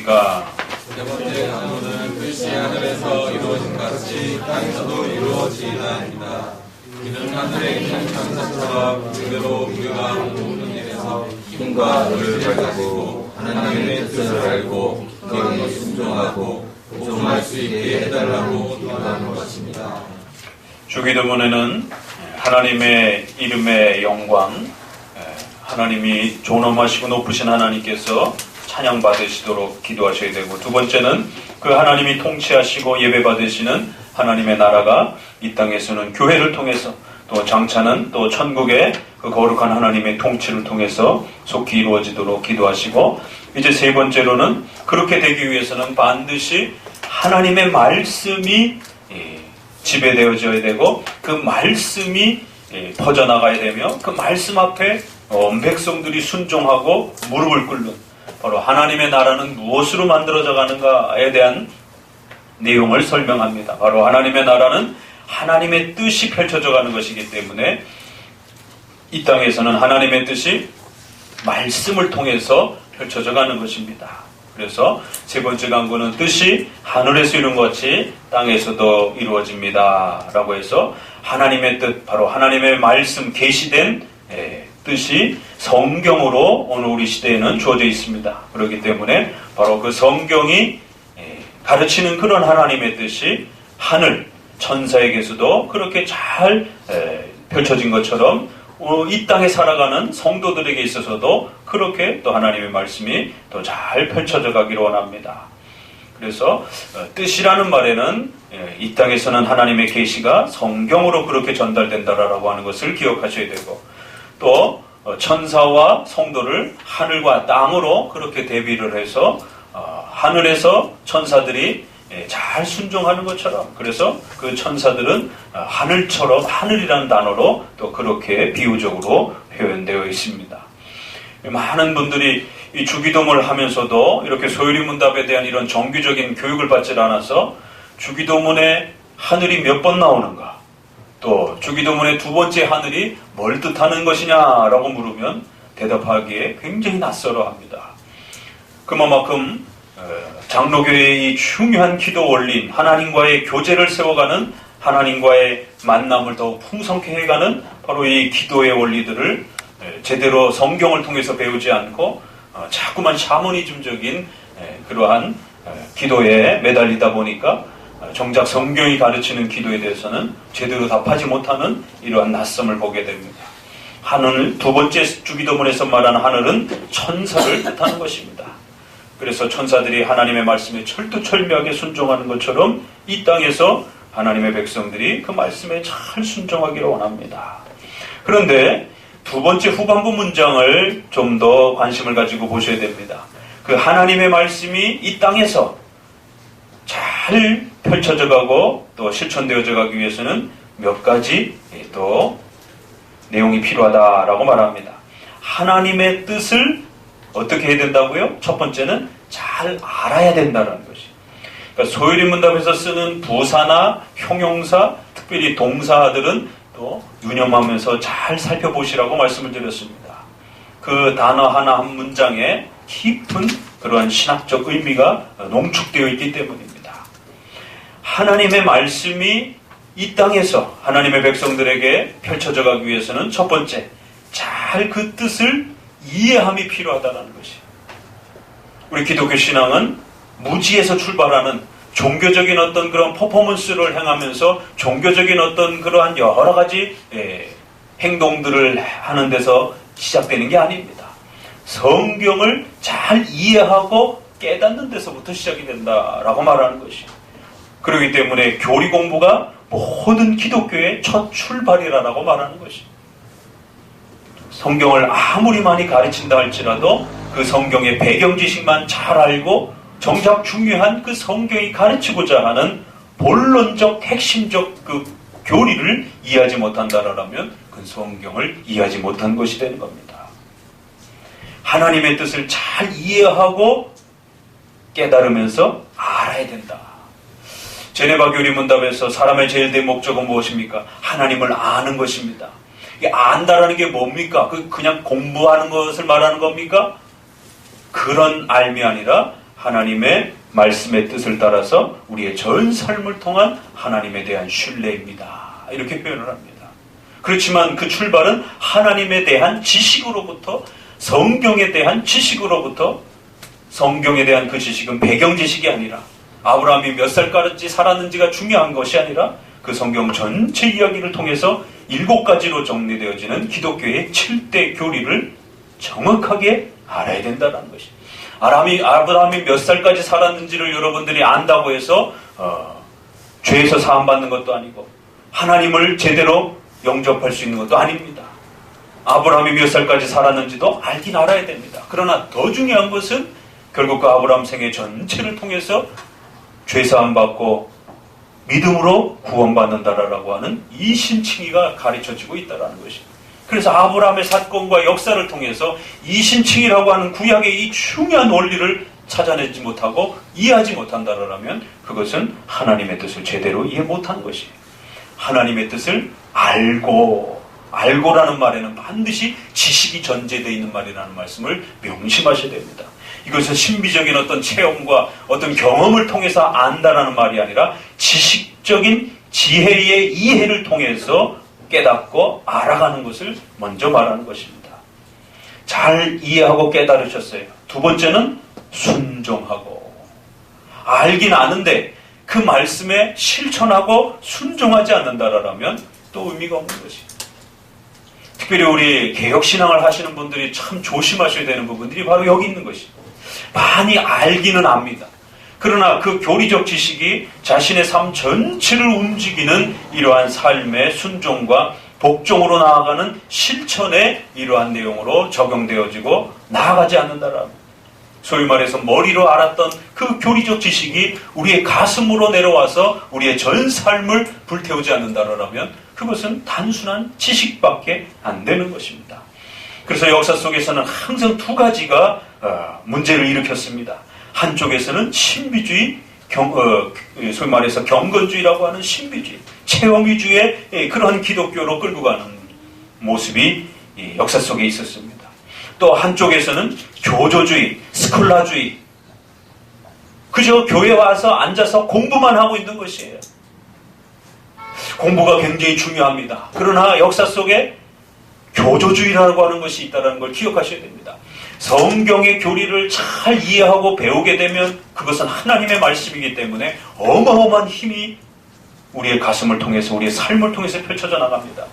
무엇입니까? 세 번째 강론은 뜻이 하늘에서 이루어진 같이 땅에서도 이루어지나이다. 이는 하늘에 있는 천사처럼 그대로 우리가 모든 일에서 힘과 의를 가지고 하나님의 뜻을 알고 그에 순종하고 복종할 수 있게 해달라고 기도하는 것입니다. 주기도문에는 하나님의 이름의 영광, 에, 하나님이 존엄하시고 높으신 하나님께서 찬양 받으시도록 기도하셔야 되고 두 번째는 그 하나님이 통치하시고 예배 받으시는 하나님의 나라가 이 땅에서는 교회를 통해서 또 장차는 또 천국의 그 거룩한 하나님의 통치를 통해서 속히 이루어지도록 기도하시고 이제 세 번째로는 그렇게 되기 위해서는 반드시 하나님의 말씀이 예, 지배되어져야 되고 그 말씀이 예, 퍼져나가야 되며 그 말씀 앞에 온 백성들이 순종하고 무릎을 꿇는 바로 하나님의 나라는 무엇으로 만들어져 가는가에 대한 내용을 설명합니다. 바로 하나님의 나라는 하나님의 뜻이 펼쳐져 가는 것이기 때문에 이 땅에서는 하나님의 뜻이 말씀을 통해서 펼쳐져 가는 것입니다. 그래서 세 번째 강구는 뜻이 하늘에서 이룬 것 같이 땅에서도 이루어집니다. 라고 해서 하나님의 뜻, 바로 하나님의 말씀 계시된 예, 뜻이 성경으로 오늘 우리 시대에는 주어져 있습니다. 그렇기 때문에 바로 그 성경이 예, 가르치는 그런 하나님의 뜻이 하늘 천사에게서도 그렇게 잘 에, 펼쳐진 것처럼 어, 이 땅에 살아가는 성도들에게 있어서도 그렇게 또 하나님의 말씀이 또잘 펼쳐져 가기를 원합니다. 그래서 어, 뜻이라는 말에는 예, 이 땅에서는 하나님의 계시가 성경으로 그렇게 전달된다라고 하는 것을 기억하셔야 되고 또 어, 천사와 성도를 하늘과 땅으로 그렇게 대비를 해서 어, 하늘에서 천사들이 예, 잘 순종하는 것처럼 그래서 그 천사들은 어, 하늘처럼 하늘이라는 단어로 또 그렇게 비유적으로 표현되어 있습니다. 많은 분들이 이 주기도문을 하면서도 이렇게 소요리 문답에 대한 이런 정규적인 교육을 받지 않아서 주기도문에 하늘이 몇 번 나오는가 또 주기도문의 두 번째 하늘이 뭘 뜻하는 것이냐라고 물으면 대답하기에 굉장히 낯설어합니다. 그만큼 어, 장로교회의 중요한 기도 원리인 하나님과의 교제를 세워가는 하나님과의 만남을 더욱 풍성케 해가는 바로 이 기도의 원리들을 에, 제대로 성경을 통해서 배우지 않고 어, 자꾸만 샤머니즘적인 에, 그러한 에, 기도에 매달리다 보니까 어, 정작 성경이 가르치는 기도에 대해서는 제대로 답하지 못하는 이러한 낯섦을 보게 됩니다. 하늘 두 번째 주기도문에서 말하는 하늘은 천사를 뜻하는 것입니다. 그래서 천사들이 하나님의 말씀에 철두철미하게 순종하는 것처럼 이 땅에서 하나님의 백성들이 그 말씀에 잘 순종하기를 원합니다. 그런데 두 번째 후반부 문장을 좀 더 관심을 가지고 보셔야 됩니다. 그 하나님의 말씀이 이 땅에서 잘 펼쳐져 가고 또 실천되어져 가기 위해서는 몇 가지 또 내용이 필요하다라고 말합니다. 하나님의 뜻을 어떻게 해야 된다고요? 첫 번째는 잘 알아야 된다는 것이. 그러니까 소유리 문답에서 쓰는 부사나 형용사, 특별히 동사들은 또 유념하면서 잘 살펴보시라고 말씀을 드렸습니다. 그 단어 하나 한 문장에 깊은 그러한 신학적 의미가 농축되어 있기 때문입니다. 하나님의 말씀이 이 땅에서 하나님의 백성들에게 펼쳐져 가기 위해서는 첫 번째, 잘 그 뜻을 이해함이 필요하다는 것이. 우리 기독교 신앙은 무지에서 출발하는 종교적인 어떤 그런 퍼포먼스를 행하면서 종교적인 어떤 그러한 여러 가지 예, 행동들을 하는 데서 시작되는 게 아닙니다. 성경을 잘 이해하고 깨닫는 데서부터 시작이 된다라고 말하는 것이요. 그렇기 때문에 교리 공부가 모든 기독교의 첫 출발이라고 말하는 것이. 성경을 아무리 많이 가르친다 할지라도 그 성경의 배경 지식만 잘 알고 정작 중요한 그 성경이 가르치고자 하는 본론적 핵심적 그 교리를 이해하지 못한다라면 그 성경을 이해하지 못한 것이 되는 겁니다. 하나님의 뜻을 잘 이해하고 깨달으면서 알아야 된다. 제네바 교리 문답에서 사람의 제일 된 목적은 무엇입니까? 하나님을 아는 것입니다. 이 안다라는 게 뭡니까? 그 그냥 공부하는 것을 말하는 겁니까? 그런 알미 아니라 하나님의 말씀의 뜻을 따라서 우리의 전 삶을 통한 하나님에 대한 신뢰입니다. 이렇게 표현을 합니다. 그렇지만 그 출발은 하나님에 대한 지식으로부터 성경에 대한 지식으로부터 성경에 대한 그 지식은 배경 지식이 아니라 아브라함이 몇 살까지 살았는지가 중요한 것이 아니라 그 성경 전체 이야기를 통해서 일곱 가지로 정리되어지는 기독교의 7대 교리를 정확하게 알아야 된다는 것이. 아람이, 아브라함이 몇 살까지 살았는지를 여러분들이 안다고 해서, 어, 죄에서 사함받는 것도 아니고, 하나님을 제대로 영접할 수 있는 것도 아닙니다. 아브라함이 몇 살까지 살았는지도 알긴 알아야 됩니다. 그러나 더 중요한 것은 결국 그 아브라함 생애 전체를 통해서 죄사함 받고 믿음으로 구원받는다라고 하는 이 신칭의가 가르쳐지고 있다라는 것입니다. 그래서 아브라함의 사건과 역사를 통해서 이 신칭이라고 하는 구약의 이 중요한 원리를 찾아내지 못하고 이해하지 못한다라면 그것은 하나님의 뜻을 제대로 이해 못한 것이에요. 하나님의 뜻을 알고 알고라는 말에는 반드시 지식이 전제되어 있는 말이라는 말씀을 명심하셔야 됩니다. 이것은 신비적인 어떤 체험과 어떤 경험을 통해서 안다라는 말이 아니라 지식적인 지혜의 이해를 통해서 깨닫고 알아가는 것을 먼저 말하는 것입니다. 잘 이해하고 깨달으셨어요. 두 번째는 순종하고 알긴 아는데 그 말씀에 실천하고 순종하지 않는다라면 또 의미가 없는 것입니다. 특별히 우리 개혁신앙을 하시는 분들이 참 조심하셔야 되는 부분들이 바로 여기 있는 것입니다. 많이 알기는 압니다. 그러나 그 교리적 지식이 자신의 삶 전체를 움직이는 이러한 삶의 순종과 복종으로 나아가는 실천의 이러한 내용으로 적용되어지고 나아가지 않는다라면 소위 말해서 머리로 알았던 그 교리적 지식이 우리의 가슴으로 내려와서 우리의 전 삶을 불태우지 않는다라면 그것은 단순한 지식밖에 안 되는 것입니다. 그래서 역사 속에서는 항상 두 가지가 어, 문제를 일으켰습니다. 한쪽에서는 신비주의, 경, 어, 소위 말해서 경건주의라고 하는 신비주의, 체험 위주의 예, 그러한 기독교로 끌고 가는 모습이 이 역사 속에 있었습니다. 또 한쪽에서는 교조주의, 스콜라주의, 그저 교회 와서 앉아서 공부만 하고 있는 것이에요. 공부가 굉장히 중요합니다. 그러나 역사 속에 교조주의라고 하는 것이 있다는 걸 기억하셔야 됩니다. 성경의 교리를 잘 이해하고 배우게 되면 그것은 하나님의 말씀이기 때문에 어마어마한 힘이 우리의 가슴을 통해서 우리의 삶을 통해서 펼쳐져 나갑니다.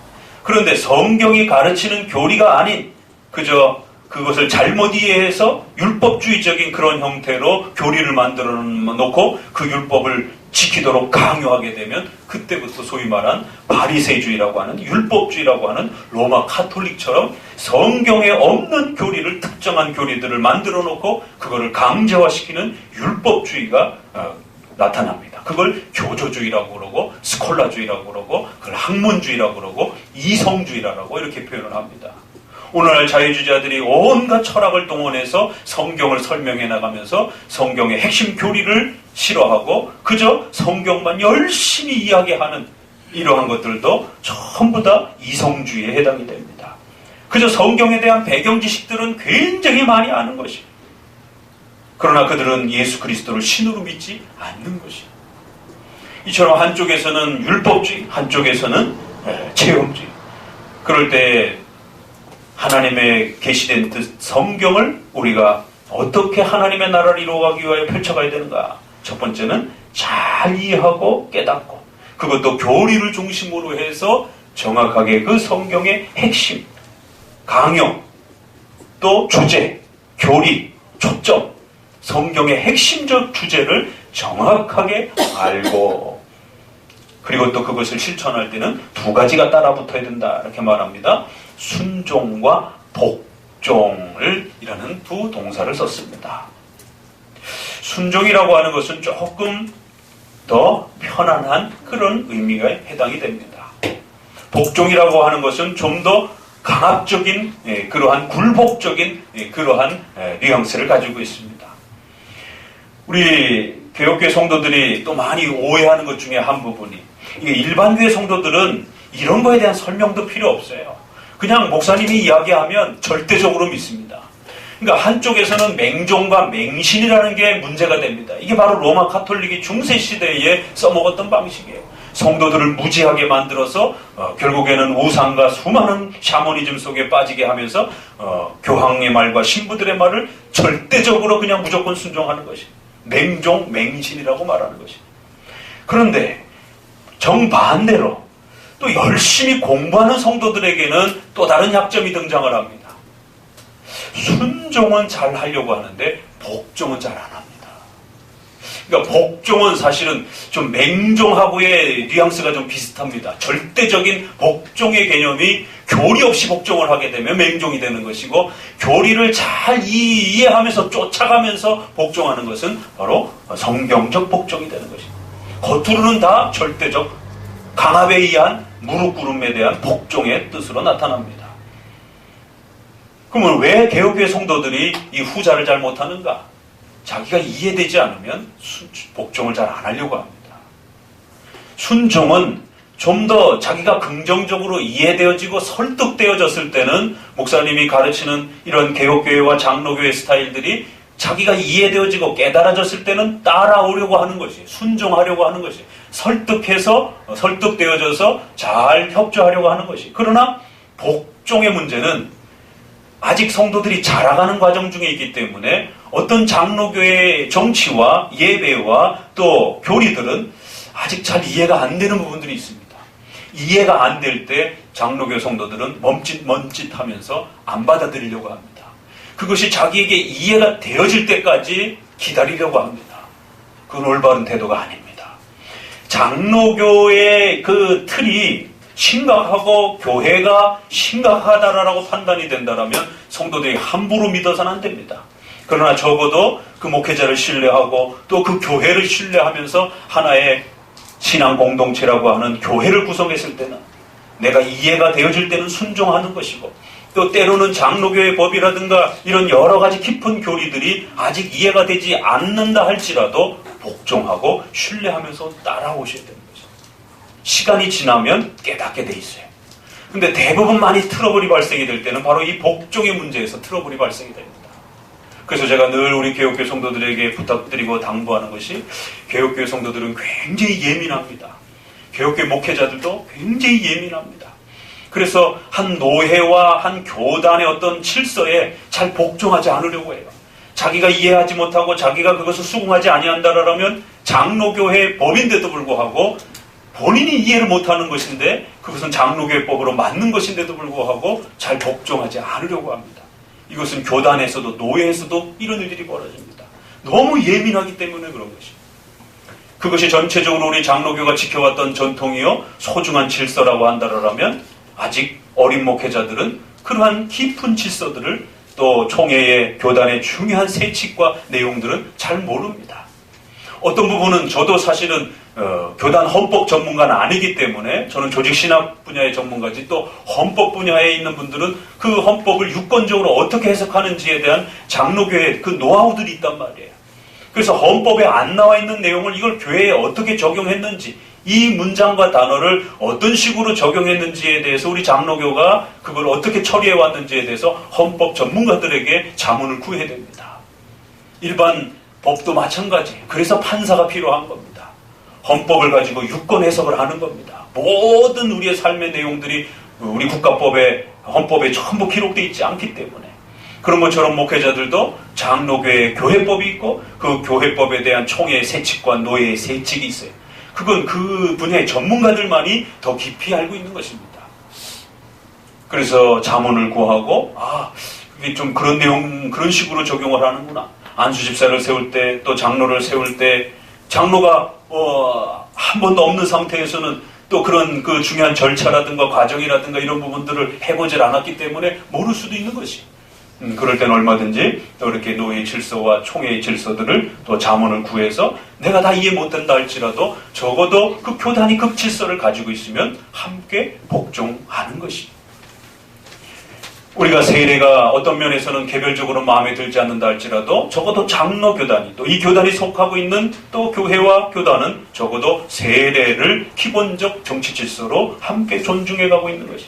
그런데 성경이 가르치는 교리가 아닌 그저 그것을 잘못 이해해서 율법주의적인 그런 형태로 교리를 만들어 놓고 그 율법을 지키도록 강요하게 되면 그때부터 소위 말한 바리새주의라고 하는 율법주의라고 하는 로마 카톨릭처럼 성경에 없는 교리를 특정한 교리들을 만들어 놓고 그거를 강제화시키는 율법주의가 어, 나타납니다. 그걸 교조주의라고 그러고 스콜라주의라고 그러고 그걸 학문주의라고 그러고 이성주의라고 이렇게 표현을 합니다. 오늘날 자유주의자들이 온갖 철학을 동원해서 성경을 설명해 나가면서 성경의 핵심 교리를 싫어하고 그저 성경만 열심히 이야기하는 이러한 것들도 전부 다 이성주의에 해당이 됩니다. 그저 성경에 대한 배경 지식들은 굉장히 많이 아는 것입니다. 그러나 그들은 예수 그리스도를 신으로 믿지 않는 것입니다. 이처럼 한쪽에서는 율법주의, 한쪽에서는 체험주의. 그럴 때 하나님의 계시된 뜻 성경을 우리가 어떻게 하나님의 나라를 이루어가기 위하여 펼쳐가야 되는가? 첫 번째는 잘 이해하고 깨닫고 그것도 교리를 중심으로 해서 정확하게 그 성경의 핵심, 강요, 또 주제, 교리, 초점, 성경의 핵심적 주제를 정확하게 알고 그리고 또 그것을 실천할 때는 두 가지가 따라 붙어야 된다 이렇게 말합니다. 순종과 복종을 이라는 두 동사를 썼습니다. 순종이라고 하는 것은 조금 더 편안한 그런 의미가 해당이 됩니다. 복종이라고 하는 것은 좀 더 강압적인 예, 그러한 굴복적인 예, 그러한 예, 뉘앙스를 가지고 있습니다. 우리 교육계 성도들이 또 많이 오해하는 것 중에 한 부분이 이게 일반교회 성도들은 이런 거에 대한 설명도 필요 없어요. 그냥 목사님이 이야기하면 절대적으로 믿습니다. 그러니까 한쪽에서는 맹종과 맹신이라는 게 문제가 됩니다. 이게 바로 로마 카톨릭이 중세 시대에 써먹었던 방식이에요. 성도들을 무지하게 만들어서 어, 결국에는 우상과 수많은 샤머니즘 속에 빠지게 하면서 어, 교황의 말과 신부들의 말을 절대적으로 그냥 무조건 순종하는 것이 맹종 맹신이라고 말하는 것이. 그런데 정반대로 또 열심히 공부하는 성도들에게는 또 다른 약점이 등장을 합니다. 순종은 잘 하려고 하는데 복종은 잘 안 합니다. 그러니까 복종은 사실은 좀 맹종하고의 뉘앙스가 좀 비슷합니다. 절대적인 복종의 개념이 교리 없이 복종을 하게 되면 맹종이 되는 것이고 교리를 잘 이- 이해하면서 쫓아가면서 복종하는 것은 바로 성경적 복종이 되는 것입니다. 겉으로는 다 절대적 강압에 의한 무릎 꿇음에 대한 복종의 뜻으로 나타납니다. 그러면 왜 개혁교회 성도들이 이 후자를 잘 못하는가? 자기가 이해되지 않으면 순- 복종을 잘 안 하려고 합니다. 순종은 좀 더 자기가 긍정적으로 이해되어지고 설득되어졌을 때는 목사님이 가르치는 이런 개혁교회와 장로교회 스타일들이 자기가 이해되어지고 깨달아졌을 때는 따라오려고 하는 것이 순종하려고 하는 것이 설득해서 어, 설득되어져서 잘 협조하려고 하는 것이 그러나 복종의 문제는 아직 성도들이 자라가는 과정 중에 있기 때문에 어떤 장로교의 정치와 예배와 또 교리들은 아직 잘 이해가 안 되는 부분들이 있습니다. 이해가 안 될 때 장로교 성도들은 멈칫 멈칫하면서 안 받아들이려고 합니다. 그것이 자기에게 이해가 되어질 때까지 기다리려고 합니다. 그건 올바른 태도가 아닙니다. 장로교의 그 틀이 심각하고 교회가 심각하다라고 판단이 된다라면 성도들이 함부로 믿어서는 안 됩니다. 그러나 적어도 그 목회자를 신뢰하고 또 그 교회를 신뢰하면서 하나의 신앙 공동체라고 하는 교회를 구성했을 때는 내가 이해가 되어질 때는 순종하는 것이고 또 때로는 장로교의 법이라든가 이런 여러 가지 깊은 교리들이 아직 이해가 되지 않는다 할지라도 복종하고 신뢰하면서 따라오셔야 되는 거죠. 시간이 지나면 깨닫게 돼 있어요. 근데 대부분 많이 트러블이 발생이 될 때는 바로 이 복종의 문제에서 트러블이 발생이 됩니다. 그래서 제가 늘 우리 개혁교회 성도들에게 부탁드리고 당부하는 것이 개혁교회 성도들은 굉장히 예민합니다. 개혁교회 목회자들도 굉장히 예민합니다. 그래서 한 노회와 한 교단의 어떤 질서에 잘 복종하지 않으려고 해요. 자기가 이해하지 못하고 자기가 그것을 수긍하지 아니한다라면 장로교회 법인데도 불구하고 본인이 이해를 못하는 것인데 그것은 장로교회법으로 맞는 것인데도 불구하고 잘 복종하지 않으려고 합니다. 이것은 교단에서도 노예에서도 이런 일들이 벌어집니다. 너무 예민하기 때문에 그런 것입니다. 그것이 전체적으로 우리 장로교가 지켜왔던 전통이요 소중한 질서라고 한다라면 아직 어린 목회자들은 그러한 깊은 질서들을 또 총회의 교단의 중요한 세칙과 내용들은 잘 모릅니다. 어떤 부분은 저도 사실은 어, 교단 헌법 전문가는 아니기 때문에 저는 조직 신학 분야의 전문가지 또 헌법 분야에 있는 분들은 그 헌법을 유권적으로 어떻게 해석하는지에 대한 장로교의 그 노하우들이 있단 말이에요. 그래서 헌법에 안 나와 있는 내용을 이걸 교회에 어떻게 적용했는지 이 문장과 단어를 어떤 식으로 적용했는지에 대해서 우리 장로교가 그걸 어떻게 처리해 왔는지에 대해서 헌법 전문가들에게 자문을 구해야 됩니다. 일반 법도 마찬가지. 그래서 판사가 필요한 겁니다. 헌법을 가지고 유권 해석을 하는 겁니다. 모든 우리의 삶의 내용들이 우리 국가법에 헌법에 전부 기록되어 있지 않기 때문에 그런 것처럼 목회자들도 장로교회 교회법이 있고 그 교회법에 대한 총회의 세칙과 노예의 세칙이 있어요. 그건 그 분야의 전문가들만이 더 깊이 알고 있는 것입니다. 그래서 자문을 구하고 아 그게 좀 그런 내용 그런 식으로 적용을 하는구나. 안수 집사를 세울 때 또 장로를 세울 때 장로가 어, 한 번도 없는 상태에서는 또 그런 그 중요한 절차라든가 과정이라든가 이런 부분들을 해보질 않았기 때문에 모를 수도 있는 것이. 음, 그럴 때는 얼마든지 또 이렇게 노예 질서와 총회의 질서들을 또 자문을 구해서 내가 다 이해 못한다 할지라도 적어도 그 교단이 그 질서를 가지고 있으면 함께 복종하는 것이. 우리가 세례가 어떤 면에서는 개별적으로 마음에 들지 않는다 할지라도 적어도 장로 교단이 또 이 교단이 속하고 있는 또 교회와 교단은 적어도 세례를 기본적 정치 질서로 함께 존중해 가고 있는 것이.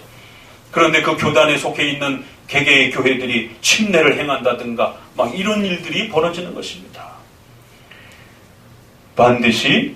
그런데 그 교단에 속해 있는 개개의 교회들이 침례를 행한다든가 막 이런 일들이 벌어지는 것입니다. 반드시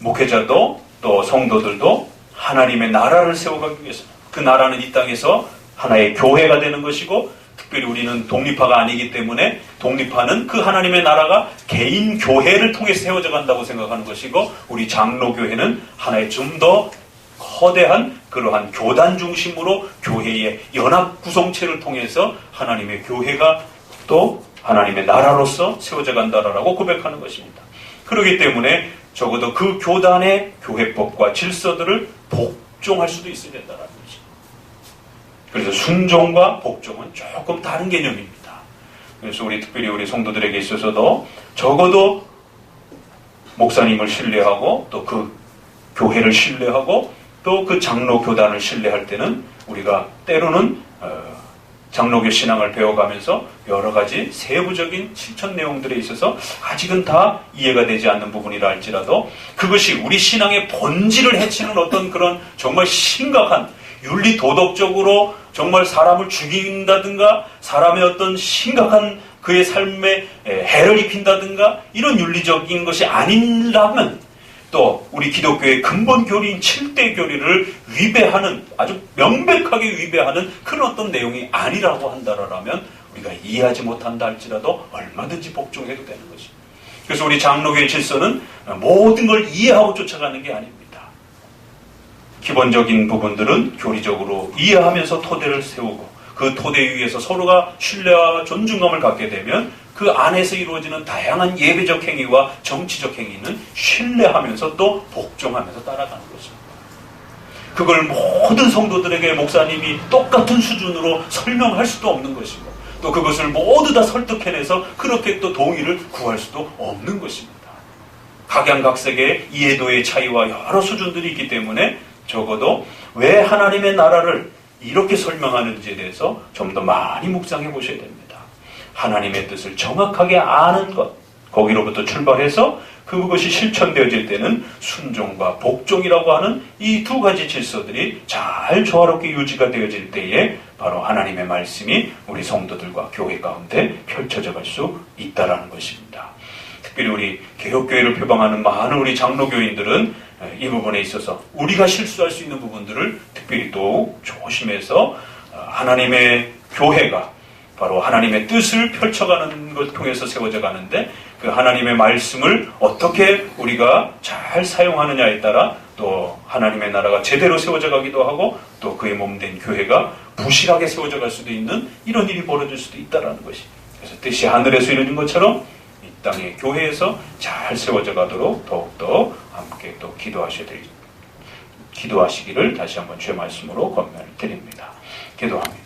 목회자도 또 성도들도 하나님의 나라를 세워가기 위해서 그 나라는 이 땅에서 하나의 교회가 되는 것이고 특별히 우리는 독립파가 아니기 때문에 독립파는 그 하나님의 나라가 개인 교회를 통해서 세워져 간다고 생각하는 것이고 우리 장로교회는 하나의 좀 더 거대한 그러한 교단 중심으로 교회의 연합 구성체를 통해서 하나님의 교회가 또 하나님의 나라로서 세워져 간다라고 고백하는 것입니다. 그렇기 때문에 적어도 그 교단의 교회법과 질서들을 복종할 수도 있어야 것입니다. 그래서 순종과 복종은 조금 다른 개념입니다. 그래서 우리 특별히 우리 성도들에게 있어서도 적어도 목사님을 신뢰하고 또 그 교회를 신뢰하고 또 그 장로 교단을 신뢰할 때는 우리가 때로는 어, 장로교 신앙을 배워가면서 여러 가지 세부적인 실천 내용들에 있어서 아직은 다 이해가 되지 않는 부분이라 할지라도 그것이 우리 신앙의 본질을 해치는 어떤 그런 정말 심각한 윤리 도덕적으로 정말 사람을 죽인다든가 사람의 어떤 심각한 그의 삶에 에, 해를 입힌다든가 이런 윤리적인 것이 아니라면 또 우리 기독교의 근본 교리인 7대 교리를 위배하는 아주 명백하게 위배하는 그런 어떤 내용이 아니라고 한다라면 우리가 이해하지 못한다 할지라도 얼마든지 복종해도 되는 것입니다. 그래서 우리 장로교의 질서는 모든 걸 이해하고 쫓아가는 게 아닙니다. 기본적인 부분들은 교리적으로 이해하면서 토대를 세우고 그 토대 위에서 서로가 신뢰와 존중감을 갖게 되면 그 안에서 이루어지는 다양한 예배적 행위와 정치적 행위는 신뢰하면서 또 복종하면서 따라가는 것입니다. 그걸 모든 성도들에게 목사님이 똑같은 수준으로 설명할 수도 없는 것이고 또 그것을 모두 다 설득해내서 그렇게 또 동의를 구할 수도 없는 것입니다. 각양각색의 이해도의 차이와 여러 수준들이 있기 때문에 적어도 왜 하나님의 나라를 이렇게 설명하는지에 대해서 좀 더 많이 묵상해 보셔야 됩니다. 하나님의 뜻을 정확하게 아는 것, 거기로부터 출발해서 그것이 실천되어질 때는 순종과 복종이라고 하는 이 두 가지 질서들이 잘 조화롭게 유지가 되어질 때에 바로 하나님의 말씀이 우리 성도들과 교회 가운데 펼쳐져 갈 수 있다라는 것입니다. 특별히 우리 개혁교회를 표방하는 많은 우리 장로교인들은 이 부분에 있어서 우리가 실수할 수 있는 부분들을 특별히 또 조심해서 하나님의 교회가 바로 하나님의 뜻을 펼쳐가는 걸 통해서 세워져 가는데 그 하나님의 말씀을 어떻게 우리가 잘 사용하느냐에 따라 또 하나님의 나라가 제대로 세워져 가기도 하고 또 그의 몸된 교회가 부실하게 세워져 갈 수도 있는 이런 일이 벌어질 수도 있다라는 것이. 그래서 뜻이 하늘에서 이루어진 것처럼 이 땅의 교회에서 잘 세워져 가도록 더욱더 함께 또 기도하셔야 될 기도하시기를 다시 한번 주의 말씀으로 권면을 드립니다. 기도합니다.